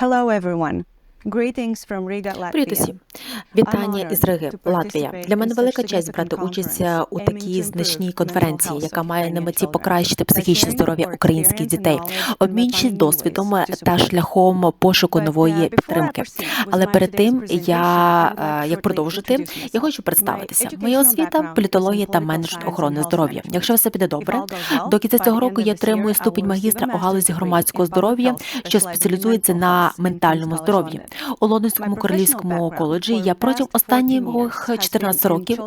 Hello, everyone. Привіт усім! Вітання із Риги, Латвія. Для мене велика честь брати участь е, у такій значній конференції, яка має на меті покращити психічне здоров'я українських дітей, обмінчить досвідом та шляхом пошуку нової підтримки. Але перед тим я е, як продовжити, я хочу представитися. Моя освіта політологія та менеджмент охорони здоров'я. Якщо все піде добре, до кінця цього року я отримую ступінь магістра у галузі громадського здоров'я, що спеціалізується на ментальному здоров'ї. У Лондонському королівському коледжі я протягом останніх 14 років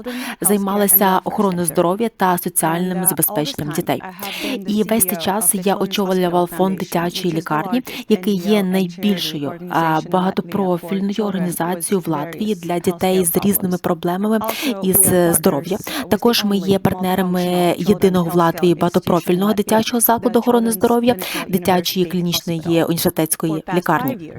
займалася охороною здоров'я та соціальним забезпеченням дітей. І весь цей час я очолював фонд дитячої лікарні, який є найбільшою багатопрофільною організацією в Латвії для дітей з різними проблемами із здоров'я. Також ми є партнерами єдиного в Латвії багатопрофільного дитячого закладу охорони здоров'я, дитячої клінічної університетської лікарні.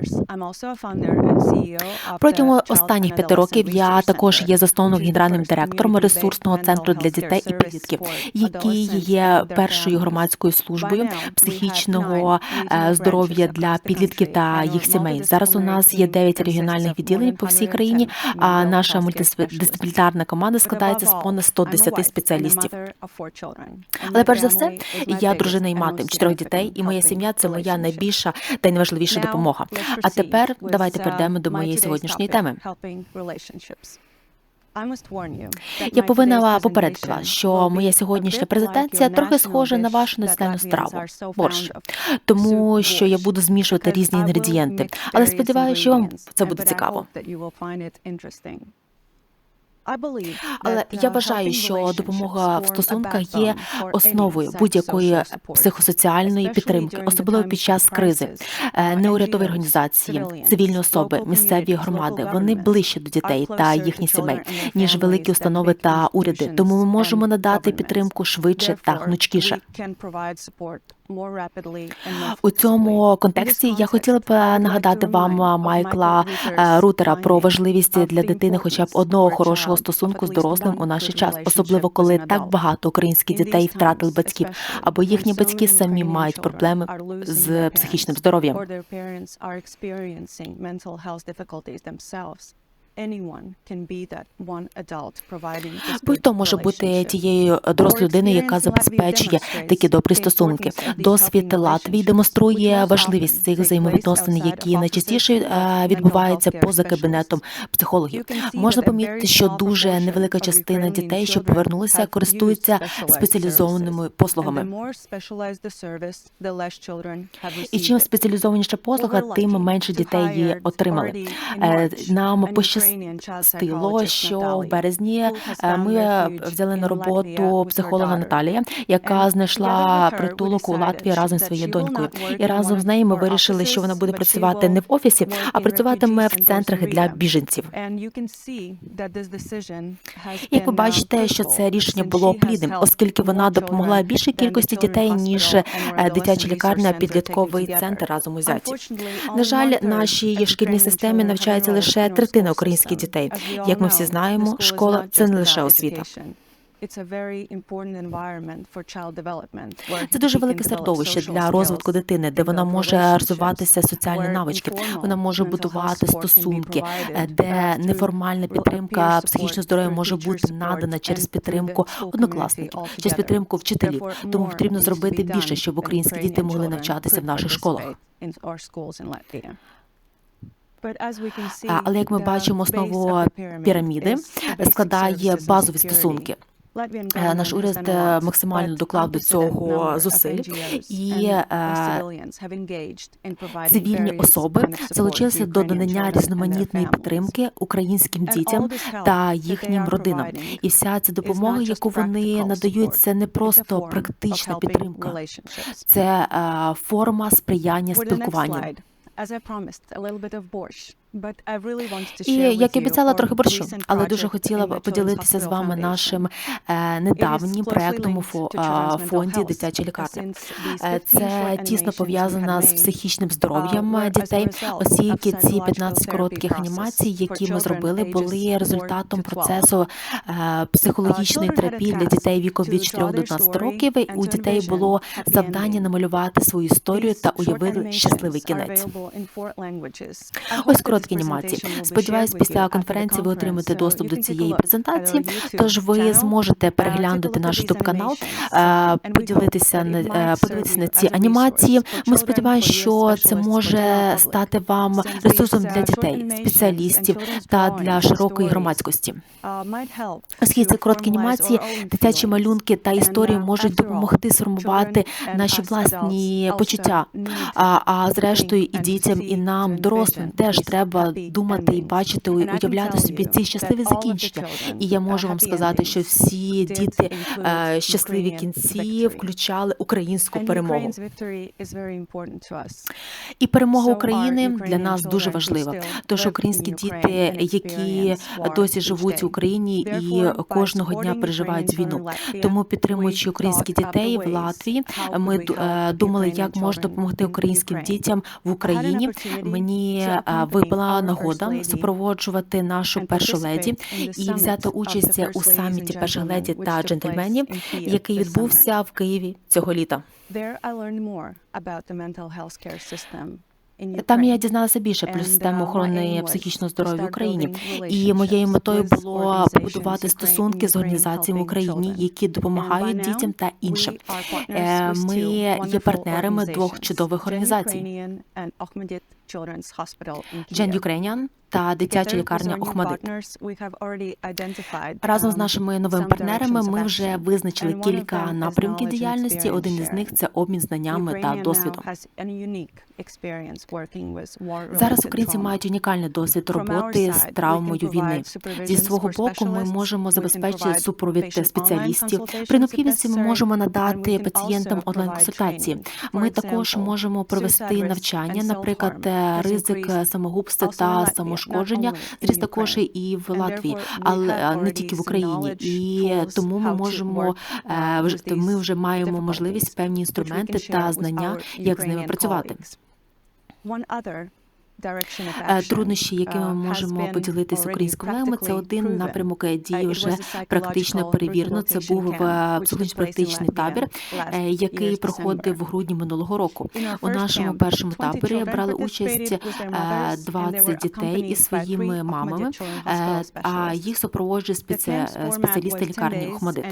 Протягом останніх п'яти років я також є засновник генеральним директором ресурсного центру для дітей і підлітків, який є першою громадською службою психічного е, здоров'я для підлітків та їх сімей. Зараз у нас є дев'ять регіональних відділень по всій країні. А наша мультидисциплінарна команда складається з понад 110 спеціалістів. Але перш за все, я дружина і мати чотирьох дітей, і моя сім'я це моя найбільша та найважливіша допомога. А тепер давайте перейдемо до моєї сьогоднішньої теми. Я повинна попередити вас, що моя сьогоднішня презентація трохи схожа на вашу національну страву борщ, тому що я буду змішувати різні інгредієнти. Але сподіваюся, що вам це буде цікаво. Але я вважаю, що допомога в стосунках є основою будь-якої психосоціальної підтримки, особливо під час кризи. Е, Неурядові організації, цивільні особи, місцеві громади вони ближче до дітей та їхніх сімей, ніж великі установи та уряди. Тому ми можемо надати підтримку швидше та гнучкіше. У цьому контексті я хотіла б нагадати вам Майкла е, Рутера про важливість для дитини, хоча б одного хорошого стосунку з дорослим у наш час, особливо коли так багато українських дітей втратили батьків, або їхні батьки самі мають проблеми з психічним здоров'ям. Будь-хто може бути тією дорослою людиною, яка забезпечує такі добрі стосунки. Досвід Латвії демонструє важливість цих взаємовідносин, які найчастіше е, відбуваються поза кабінетом психологів. Можна помітити, що дуже невелика частина дітей, що повернулися, користуються спеціалізованими послугами. І чим спеціалізованіша послуга, тим менше дітей її отримали. Е, нам пощастило, що в березні е, ми взяли на роботу психолога Наталія, яка знайшла притулок у Латвії разом зі своєю донькою. І разом з нею ми вирішили, що вона буде працювати не в офісі, а працюватиме в центрах для біженців. Як ви бачите, що це рішення було плідним, оскільки вона допомогла більшій кількості дітей ніж е, дитяча лікарня, підлітковий центр разом узяті. На жаль, нашій шкільній системі навчається лише третина українських дітей. Як ми всі знаємо, школа це не лише освіта. Це дуже велике середовище для розвитку дитини, де вона може розвиватися соціальні навички. Вона може будувати стосунки, е, де неформальна підтримка психічного здоров'я може бути надана через підтримку однокласників, через підтримку вчителів. Тому потрібно зробити більше, щоб українські діти могли навчатися в наших школах. Але як ми бачимо, основу піраміди складає базові стосунки. Е, наш уряд е, максимально доклав до цього зусиль, і цивільні особи залучилися до додання різноманітної підтримки українським дітям та їхнім родинам. І вся ця допомога, яку вони надають, це не просто практична підтримка, це форма сприяння спілкуванню. as I promised, a little bit of borscht. І як і обіцяла трохи борщу, але дуже хотіла б поділитися з вами нашим е, недавнім проектом у фонді дитячої лікарні. Е, Це тісно пов'язано з психічним здоров'ям е, дітей, оскільки ці 15 коротких анімацій, які ми зробили, були результатом процесу е, психологічної терапії для дітей віком від 4 до 12 років. У дітей було завдання намалювати свою історію та уявити щасливий кінець. Ось короткі анімації. Сподіваюсь, після конференції ви отримаєте доступ до цієї презентації. Тож ви зможете переглянути наш youtube канал, е, поділитися на е, подивитися на ці анімації. Ми сподіваємося, що це може стати вам ресурсом для дітей, спеціалістів та для широкої громадськості. Оскільки ці короткі анімації, дитячі малюнки та історії можуть допомогти сформувати наші власні почуття. А, а зрештою, і дітям, і нам, дорослим, теж треба думати і бачити, і уявляти собі ці щасливі закінчення. І я можу вам сказати, що всі діти е, щасливі кінці включали українську перемогу. І перемога України для нас дуже важлива. Тож українські діти, які досі живуть в Україні і кожного дня переживають війну. Тому підтримуючи українських дітей в Латвії, ми е, думали, як можна допомогти українським дітям в Україні. Мені е, випала нагода супроводжувати нашу першу леді і взяти участь у саміті перших леді та джентльменів, який відбувся в Києві цього літа. Там я дізналася більше про систему охорони психічного здоров'я в Україні. І моєю метою було побудувати стосунки з організаціями в Україні, які допомагають дітям та іншим. Е, Ми є партнерами двох чудових організацій: Gen Ukrainian та дитяча лікарня Охмадит. Разом з нашими новими партнерами ми вже визначили кілька напрямків діяльності. Один із них це обмін знаннями та досвідом. Зараз українці мають унікальний досвід роботи з травмою війни. Зі свого боку, ми можемо забезпечити супровід спеціалістів. При необхідності ми можемо надати пацієнтам онлайн консультації. Ми також можемо провести навчання, наприклад, е, ризик самогубства та самошкодження зріс також і в Латвії, але не тільки в Україні. І тому ми можемо е, вже ми вже маємо можливість певні інструменти та знання, як з ними працювати. Е, Труднощі, якими ми можемо поділитися українською мовою, це один напрямок е, дії вже практично перевірено. Це був е, психологічно-практичний табір, е, який проходив в грудні минулого року. У нашому першому таборі брали участь е, 20 дітей із своїми мамами, а їх супроводжує спеці- спеціалісти лікарні Охмадит.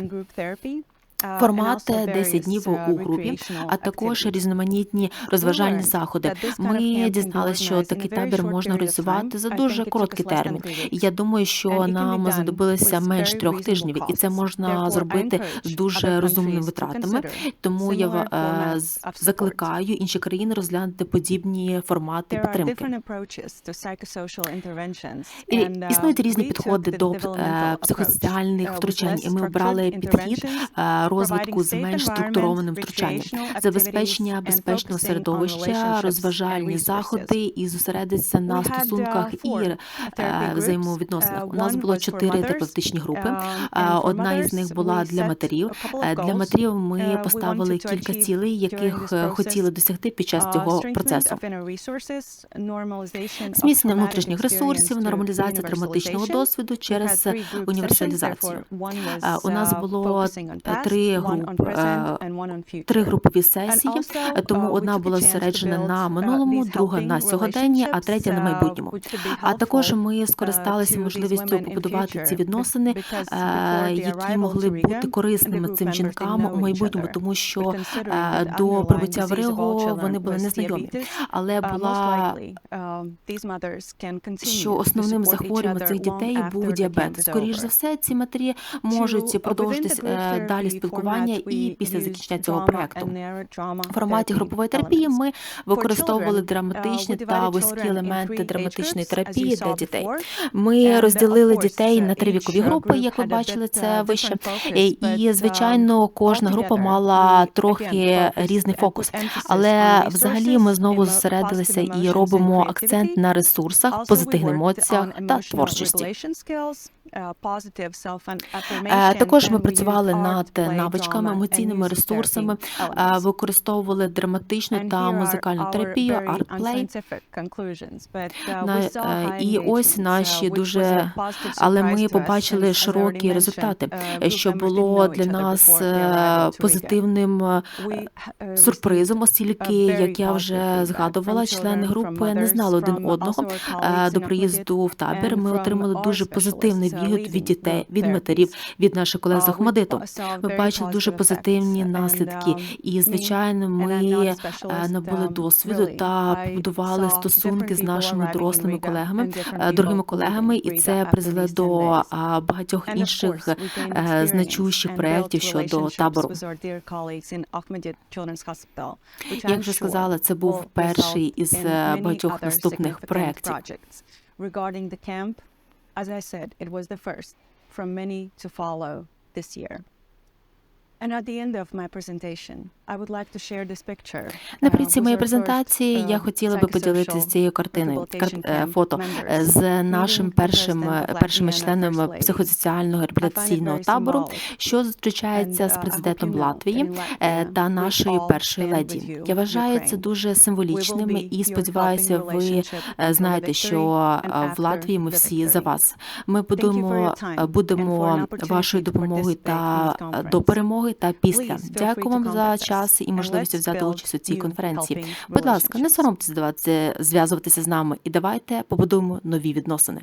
Формат 10 днів у групі, а також різноманітні розважальні заходи. Ми дізналися, що такий табір можна організувати за дуже короткий термін. І я думаю, що нам знадобилося менш трьох тижнів, і це можна зробити з дуже розумними витратами. Тому я е, закликаю інші країни розглянути подібні формати підтримки. І існують різні підходи до е, психосоціальних втручань, і ми обрали підхід е, розвитку з менш структурованим втручанням, забезпечення безпечного середовища, розважальні заходи і зосередитися на стосунках і е, взаємовідносинах. У нас було чотири терапевтичні групи. Е, Одна із них була для матерів. Е, Для матерів ми поставили кілька цілей, яких е, хотіли досягти під час цього процесу. Зміцнення внутрішніх ресурсів, нормалізація травматичного досвіду через універсалізацію. У нас було е, три групи, е, три групові сесії, е, тому одна була зосереджена на минулому, друга на сьогоденні, а третя на майбутньому. А також ми скористалися можливістю побудувати ці відносини, е, які могли бути корисними цим жінкам у майбутньому, тому що до прибуття в Ригу вони були незнайомі. Але була що основним захворюванням цих дітей був діабет. Скоріш за все, ці матері можуть продовжити е, далі спілкування і після закінчення цього проекту. В форматі групової терапії ми використовували драматичні та вузькі елементи драматичної терапії для дітей. Ми розділили дітей на три вікові групи, як ви бачили це вище. І, і звичайно, кожна група мала трохи різний фокус. Але взагалі ми знову зосередилися і робимо акцент на ресурсах, позитивних емоціях та творчості. Е, Також ми працювали над навичками, емоційними ресурсами, е, використовували драматичну та музикальну терапію, арт-плей. Е, і ось наші дуже- Але ми побачили широкі результати, е, що було для нас е, позитивним е, сюрпризом, оскільки, як я вже згадувала, члени групи не знали один одного. Е, До приїзду в табір ми отримали дуже позитивний відгук від дітей, від матерів, від наших колег з Ахмадиту. Ми бачили дуже позитивні наслідки, і звичайно, ми е, набули досвіду та побудували стосунки з нашими дорослими колегами, е, дорогими колегами, і це призвело до багатьох інших е, значущих проєктів щодо табору. Як вже сказала, це був перший із багатьох наступних проєктів. Regarding the camp, as I said, it was the first from many to follow this year. Наприкінці uh, моєї презентації я uh, хотіла би поділитися psychosocial цією картиною, е, фото е, з нашим першим е, першими Lady. психосоціального реабілітаційного табору, що зустрічається з uh, президентом Латвії е, та нашою першою леді. Я вважаю це дуже be і сподіваюся, ви е, знаєте, що е, в Латвії ми всі за вас. Ми будемо е, будемо вашою допомогою та е, до conference. Та після. Дякую вам за час і можливість взяти участь у цій конференції. Будь ласка, не соромтеся зв'язуватися з нами і давайте побудуємо нові відносини.